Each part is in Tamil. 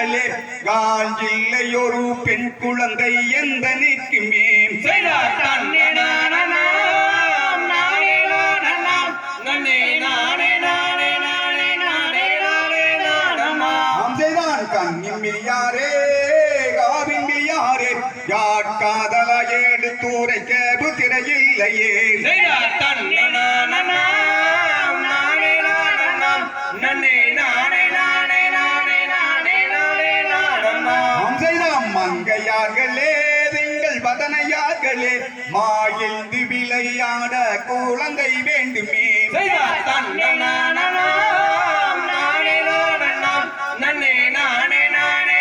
மில்லியார்களே காஞ்சில்லை ஒரு பெண் குழந்தை எந்த நிற்குமே செய்தார் தன்னை நானனாம், நானே நானனாம், நன்னே நானே நானே நானே நானே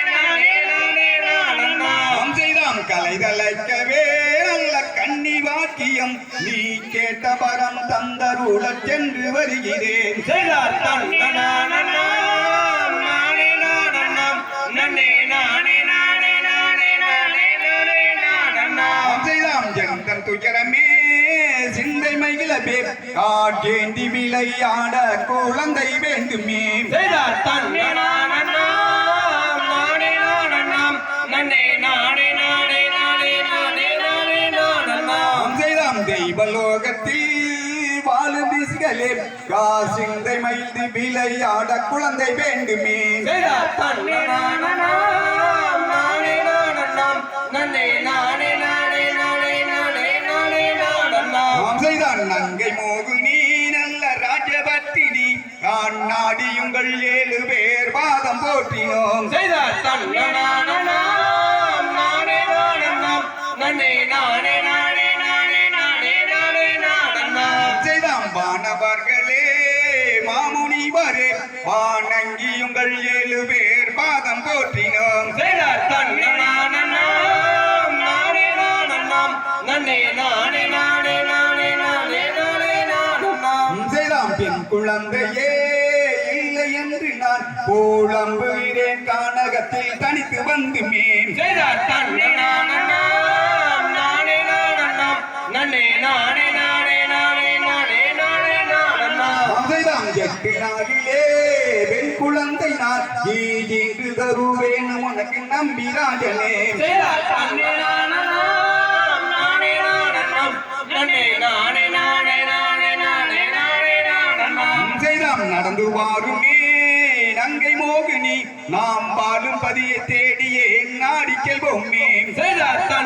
நானே நானே நானனாம். அம்சைதாம் கலைதலைக்கவே நல்ல கன்னி வாக்கியம். நீ கேட்ட பரம் தந்தருளச் சென்று வருகிறேன். மகிழவே காட்டேந்தி விளையாட குழந்தை வேண்டுமே தன்னை நானே நானே நானே நானே நானே நானே நானனாம். அம்சைதாம் தெய்வலோகத்தில் வாழும் திசுகளே. காசிந்தை மகிழ்ந்து விளையாட குழந்தை வேண்டுமே தன்னை நானே நான் நாடியுங்கள் ஏழு பேர் பாதம் போற்றினோம் செய்தார் தன்னை நானே நானே நானே நானே நானே நானே நானனாம். செய்தாம் வானவர்களே மாமுனிவரே வானங்கியுங்கள் ஏழு பேர் பாதம் போற்றினோம் செய்தார் தன்னை நானே நானனாம், நன்னே நானே நானே நானே நானே நானே நானனாம். செய்தாம் பெண் குழந்தையே நான் புலம்புகிறேன் கானகத்தில் தனித்து வந்து மேன். செய்தார். தன்னை நானே நன்னே நானே நானே நானே நானே நானே நானனாம். செய்தாம் எட்டு நாளிலே பெண் குழந்தை நான். இன்று தருவேன் உனக்கு நம்பிராஜனே செய்தார். தன்னை நானே நன்னே நானே நானே நானே நானே நானே நானனாம். செய்தாம் நடந்து வாருமே கங்கை மோகினி நாம் வாழும் பதியை தேடியே நாடி செல்வோமே. செய்தார் தன்னை